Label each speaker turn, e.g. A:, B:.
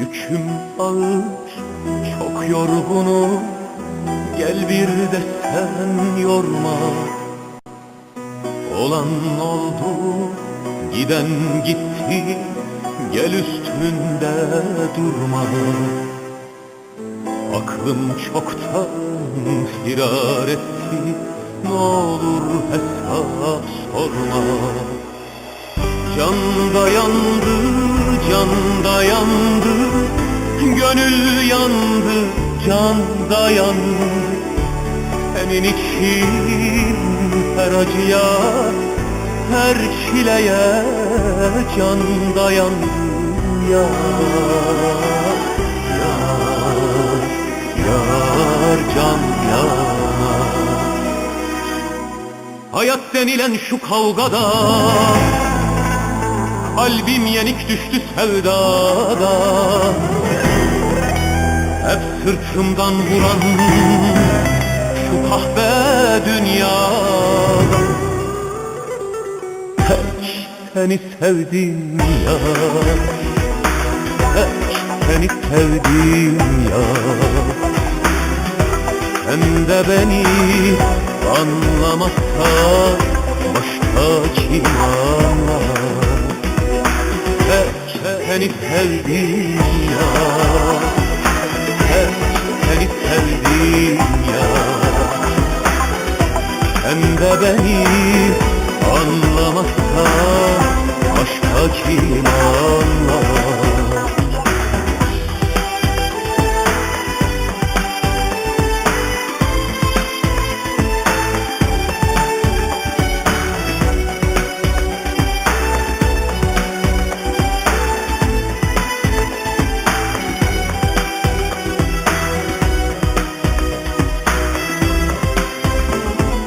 A: Yüküm ağır, çok yorgunum. Gel bir de sen yorma. Olan oldu, giden gitti. Gel üstünde durma. Aklım çoktan firar etti. Ne olur hesap sorma. Can da yandı, can da yandı Gönül yandı, can da yandı. Senin için her acıya, her çileye Can da yandı. Ya Yar, yar, can yar. Hayat denilen şu kavgada Kalbim yenik düştü sevdada Hep sırtımdan vuran Şu kahve dünyada Tek seni sevdim ya. Tek seni sevdim ya. Sen de beni anlamazsan Başka kim anlar Tek seni sevdim ya seni sevdim ya Sen de beni anlamazsan Başka kim